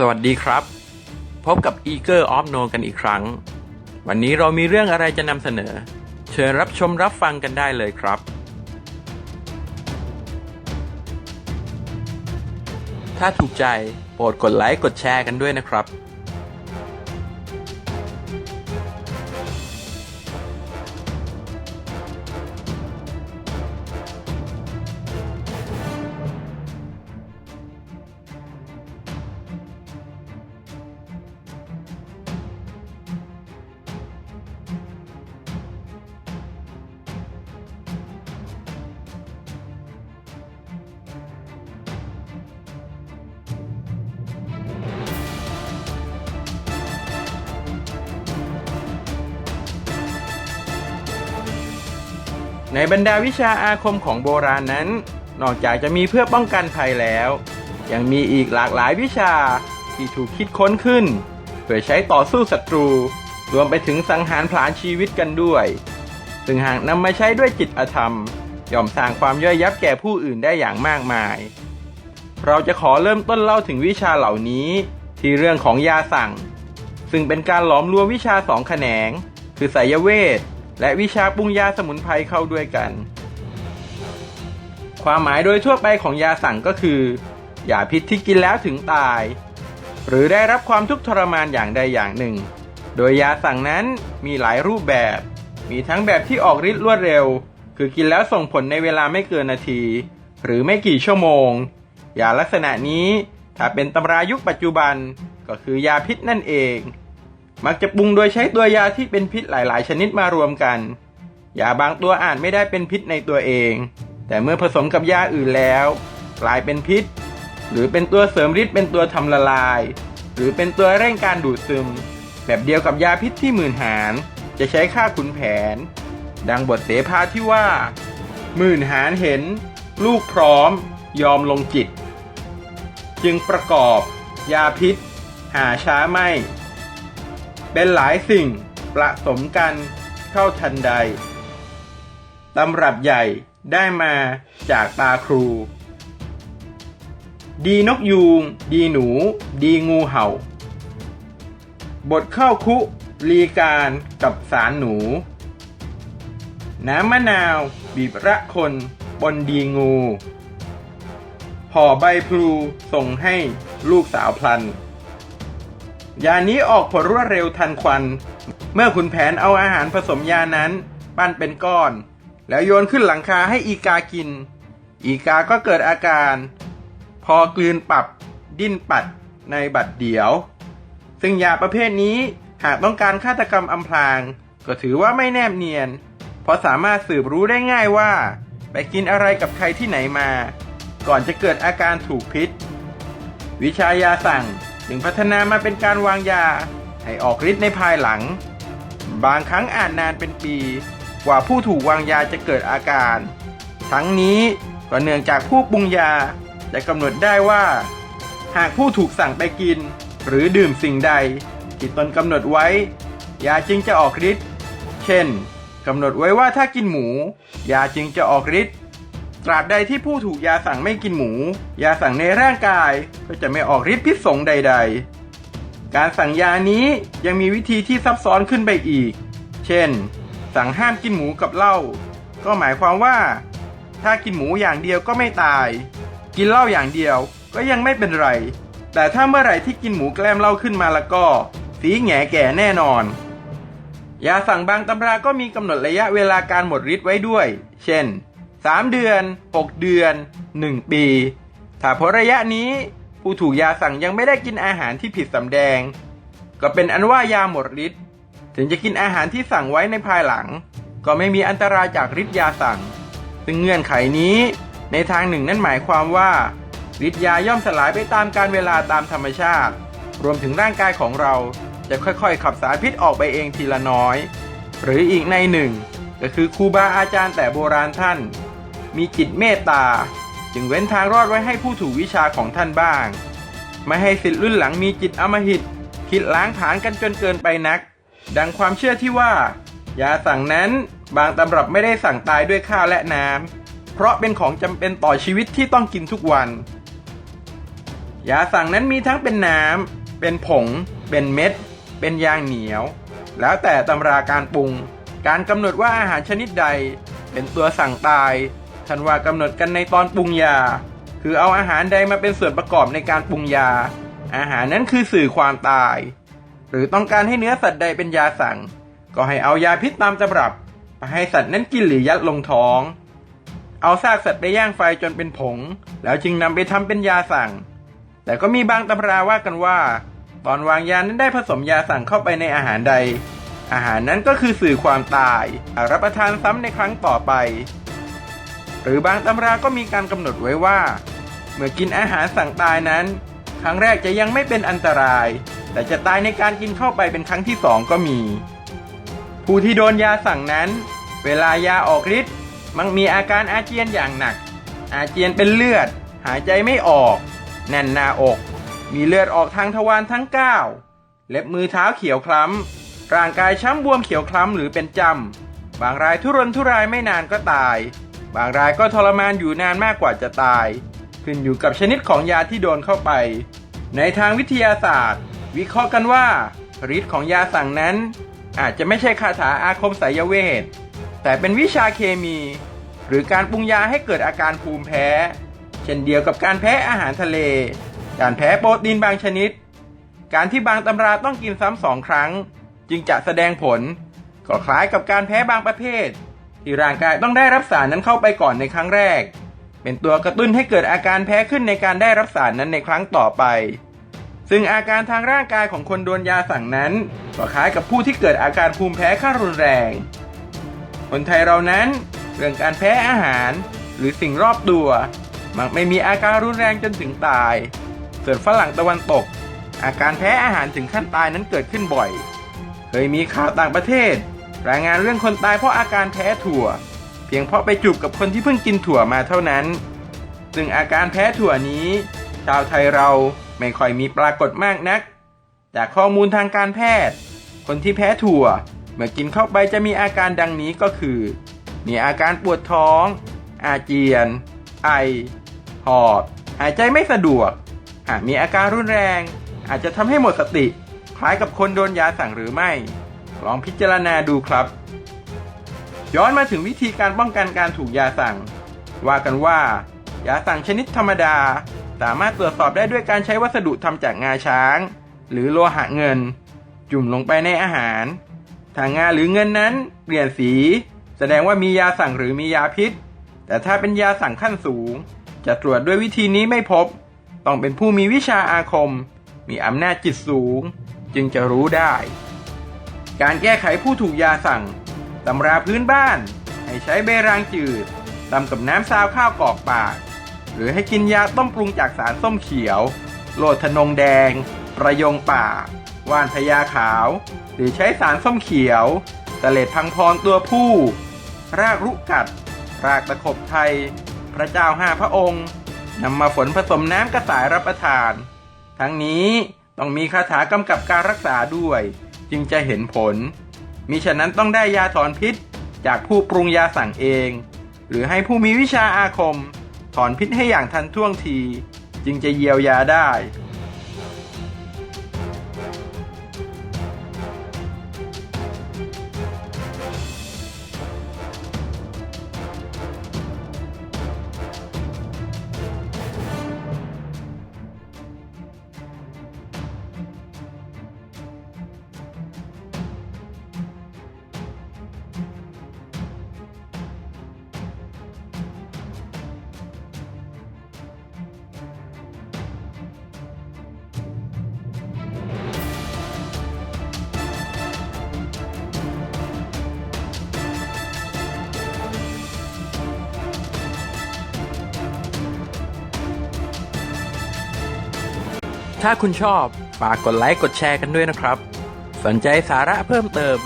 สวัสดีครับ พบกับ Eager of No กันอีกครั้ง วันนี้เรามีเรื่องอะไรจะนำเสนอ เชิญรับชมรับฟังกันได้เลยครับ ถ้าถูกใจโปรดกดไลค์กดแชร์กันด้วยนะครับ ในบรรดาวิชาอาคมของโบราณนั้น นอกจากจะมีเพื่อป้องกันภัยแล้ว ยังมีอีกหลากหลายวิชาที่ถูกคิดค้นขึ้น เพื่อใช้ต่อสู้ศัตรู รวมไปถึงสังหารผลาญชีวิตกันด้วย ซึ่งหากนำมาใช้ด้วยจิตอธรรม ย่อมสร้างความย่อยยับแก่ผู้อื่นได้อย่างมากมาย เราจะขอเริ่มต้นเล่าถึงวิชาเหล่านี้ ที่เรื่องของยาสั่ง ซึ่งเป็นการหลอมรวมวิชาสองแขนง คือไสยเวท และวิชาปรุงยาสมุนไพรเข้าด้วยกัน ความหมายโดยทั่วไปของยาสั่งก็คือ ยาพิษที่กินแล้วถึงตาย หรือได้รับความทุกข์ทรมานอย่างใดอย่างหนึ่ง โดยยาสั่งนั้นมีหลายรูปแบบ มีทั้งแบบที่ออกฤทธิ์รวดเร็ว คือกินแล้วส่งผลในเวลาไม่เกินนาที หรือไม่กี่ชั่วโมง ยาลักษณะนี้ถ้าเป็นตำรายุคปัจจุบันก็คือยาพิษนั่นเอง มักจะปรุงโดยใช้ตัวยาที่เป็นพิษหลาย ๆ ชนิดมารวมกัน ยาบางตัวอาจไม่ได้เป็นพิษในตัวเอง แต่เมื่อผสมกับยาอื่นแล้ว กลายเป็นพิษ หรือเป็นตัวเสริมฤทธิ์เป็นตัวทำละลาย หรือเป็นตัวเร่งการดูดซึม แบบเดียวกับยาพิษที่หมื่นหารจะใช้ฆ่าขุนแผน ดังบทเสภาที่ว่า หมื่นหารเห็น ลูกพร้อม ยอมลงจิต จึงประกอบ ยาพิษ หาช้าไม่ เป็นหลายสิ่งประสมกันเข้าทันใด ตำรับใหญ่ได้มาจากตาครู ดีนกยูง ดีหนู ดีงูเห่า บทเข้าคุลีการกับสารหนู น้ำมะนาวบีบระคนบนดีงูห่อใบพลูส่งให้ลูกสาวพลัน ยานี้ออกผลรวดเร็วทันควัน เมื่อคุณแผนเอาอาหารผสมยานั้น ปั้นเป็นก้อน แล้วโยนขึ้นหลังคาให้อีกากิน อีกาก็เกิดอาการ พอกลืนปรับดิ้นปัดในบัดเดียว ซึ่งยาประเภทนี้หากต้องการฆาตกรรมอำพราง ก็ถือว่าไม่แนบเนียน เพราะสามารถสืบรู้ได้ง่ายว่า ไปกินอะไรกับใครที่ไหนมา ก่อนจะเกิดอาการถูกพิษ วิชายาสั่ง จึงพัฒนามาเป็นการวางยา ให้ออกฤทธิ์ในภายหลัง บางครั้งอาจนานเป็นปี กว่าผู้ถูกวางยาจะเกิดอาการ ทั้งนี้ก็เนื่องจากผู้ปรุงยาจะกำหนดได้ว่า หากผู้ถูกสั่งไปกิน หรือดื่มสิ่งใดที่ตนกำหนดไว้ ยาจึงจะออกฤทธิ์ เช่นกำหนดไว้ว่าถ้ากินหมู ยาจึงจะออกฤทธิ์ ตราบใดที่ผู้ถูกยาสั่งไม่กินหมู ยาสั่งในร่างกายก็จะไม่ออกฤทธิ์พิษสงใด ๆ การสั่งยานี้ยังมีวิธีที่ซับซ้อนขึ้นไปอีก เช่น สั่งห้ามกินหมูกับเหล้าก็หมายความว่า ถ้ากินหมูอย่างเดียวก็ไม่ตาย กินเหล้าอย่างเดียวก็ยังไม่เป็นไร แต่ถ้าเมื่อไหร่ที่กินหมูแกล้มเหล้าขึ้นมาแล้วก็ สีแหง่แก่แน่นอน ยาสั่งบางตำราก็มีกำหนดระยะเวลาการหมดฤทธิ์ไว้ด้วย เช่น 3 เดือน 6 เดือน 1 ปี ถ้าพอระยะนี้ผู้ถูกยาสั่งยังไม่ได้กินอาหารที่ผิดสำแดง ก็เป็นอันว่ายาหมดฤทธิ์ถึงจะกินอาหารที่สั่งไว้ในภายหลัง ก็ไม่มีอันตรายจากฤทธิ์ยาสั่ง ซึ่งเงื่อนไขนี้ ในทางหนึ่งนั่นหมายความว่าฤทธิ์ยาย่อมสลายไปตามการเวลาตามธรรมชาติ รวมถึงร่างกายของเราจะค่อยๆ ขับสารพิษออกไปเองทีละน้อย หรืออีกในหนึ่ง ก็คือครูบาอาจารย์แต่โบราณท่าน มีจิตเมตตา จึงเว้นทางรอดไว้ให้ผู้ถูกวิชาของท่านบ้าง ไม่ให้สิทธิ์รุ่นหลังมีจิตอมหิต คิดล้างผาญกันจนเกินไปนัก ดังความเชื่อที่ว่า ยาสั่งนั้นบางตำรับไม่ได้สั่งตายด้วยข้าวและน้ำเพราะเป็นของจำเป็นต่อชีวิตที่ต้องกินทุกวัน ยาสั่งนั้นมีทั้งเป็นน้ำเป็นผง เป็นเม็ด เป็นยางเหนียว แล้วแต่ตำราการปรุง การกำหนดว่าอาหารชนิดใดเป็นตัวสั่งตาย ท่านว่ากำหนดกันในตอนปรุงยา คือเอาอาหารใดมาเป็นส่วนประกอบในการปรุงยา อาหารนั้นคือสื่อความตาย หรือต้องการให้เนื้อสัตว์ใดเป็นยาสั่ง ก็ให้เอายาพิษตามตำรับไปให้สัตว์นั้นกินหรือยัดลงท้อง เอาซากสัตว์ไปย่างไฟจนเป็นผง แล้วจึงนำไปทำเป็นยาสั่ง แต่ก็มีบางตำราว่ากันว่า ตอนวางยานั้นได้ผสมยาสั่งเข้าไปในอาหารใดอาหารนั้นก็คือสื่อความตายหารับประทานซ้ำในครั้งต่อไป หรือบางตำราก็มีการกำหนดไว้ว่า เมื่อกินอาหารสั่งตายนั้น ครั้งแรกจะยังไม่เป็นอันตราย แต่จะตายในการกินเข้าไปเป็นครั้งที่สองก็มี ผู้ที่โดนยาสั่งนั้น เวลายาออกฤทธิ์มักมีอาการอาเจียนอย่างหนัก อาเจียนเป็นเลือด หายใจไม่ออก แน่นหน้าอก มีเลือดออกทางทวารทั้ง9เล็บมือเท้าเขียวคล้ำร่างกายช้ำบวมเขียวคล้ำหรือเป็นจำบางรายทุรนทุรายไม่นานก็ตาย บางรายก็ทรมานอยู่นานมากกว่าจะตาย ขึ้นอยู่กับชนิดของยาที่โดนเข้าไป ในทางวิทยาศาสตร์ วิเคราะห์กันว่าฤทธิ์ของยาสั่งนั้น อาจจะไม่ใช่คาถาอาคมไสยเวท แต่เป็นวิชาเคมี หรือการปรุงยาให้เกิดอาการภูมิแพ้ เช่นเดียวกับการแพ้อาหารทะเล การแพ้โปรตีนบางชนิด การที่บางตำราต้องกินซ้ำสองครั้ง จึงจะแสดงผลก็คล้ายกับการแพ้บางประเภท ที่ร่างกายต้องได้รับสารนั้นเข้าไปก่อนในครั้งแรก เป็นตัวกระตุ้นให้เกิดอาการแพ้ขึ้นในการได้รับสารนั้นในครั้งต่อไป ซึ่งอาการทางร่างกายของคนโดนยาสั่งนั้นก็คล้ายกับผู้ที่เกิดอาการภูมิแพ้ขั้นรุนแรง คนไทยเรานั้นเรื่องการแพ้อาหารหรือสิ่งรอบตัวมักไม่มีอาการรุนแรงจนถึงตาย ส่วนฝรั่งตะวันตก อาการแพ้อาหารถึงขั้นตายนั้นเกิดขึ้นบ่อย เคยมีข่าวต่างประเทศ รายงานเรื่องคนตายเพราะอาการแพ้ถั่ว เพียงเพราะไปจูบกับคนที่เพิ่งกินถั่วมาเท่านั้น ซึ่งอาการแพ้ถั่วนี้ ชาวไทยเราไม่ค่อยมีปรากฏมากนัก จากข้อมูลทางการแพทย์ คนที่แพ้ถั่ว เมื่อกินเข้าไปจะมีอาการดังนี้ก็คือ มีอาการปวดท้อง อาเจียน ไอ หอบ หายใจไม่สะดวก หากมีอาการรุนแรง อาจจะทำให้หมดสติ คล้ายกับคนโดนยาสั่งหรือไม่ ลองพิจารณาดูครับ ย้อนมาถึงวิธีการป้องกันการถูกยาสั่ง ว่ากันว่า ยาสั่งชนิดธรรมดา สามารถตรวจสอบได้ด้วยการใช้วัสดุทำจากงาช้าง หรือโลหะเงิน จุ่มลงไปในอาหารถ้างาหรือเงินนั้นเปลี่ยนสี แสดงว่ามียาสั่งหรือมียาพิษ แต่ถ้าเป็นยาสั่งขั้นสูง จะตรวจด้วยวิธีนี้ไม่พบ ต้องเป็นผู้มีวิชาอาคม มีอำนาจจิตสูง จึงจะรู้ได้ การแก้ไขผู้ถูกยาสั่ง ตำราพื้นบ้าน ให้ใช้เบรางจืดตำกับน้ำซาวข้าวกรอกปาก หรือให้กินยาต้มปรุงจากสารส้มเขียว โลดทนงแดง ประยงป่า ว่านพญาขาว หรือใช้สารส้มเขียวตะเล็ดพังพรตัวผู้ รากรุกัด รากตะขบไทย พระเจ้าห้าพระองค์นำมาฝนผสมน้ำกระสายรับประทาน ทั้งนี้ต้องมีคาถากำกับการรักษาด้วย จึงจะเห็นผล มิฉะนั้นต้องได้ยาถอนพิษจากผู้ปรุงยาสั่งเอง หรือให้ผู้มีวิชาอาคม ถอนพิษให้อย่างทันท่วงที จึงจะเยียวยาได้ ถ้าคุณชอบฝากกดไลค์กดแชร์กันด้วยนะครับ สนใจสาระเพิ่มเติม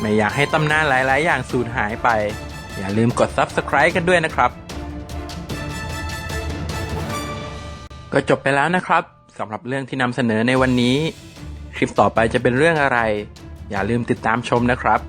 ไม่อยากให้ตำนานหลาย ๆ อย่างสูญหายไป อย่าลืมกด Subscribe กันด้วยนะครับ ก็จบไปแล้วนะครับสำหรับเรื่องที่นำเสนอในวันนี้ คลิปต่อไปจะเป็นเรื่องอะไร อย่าลืมติดตามชมนะครับ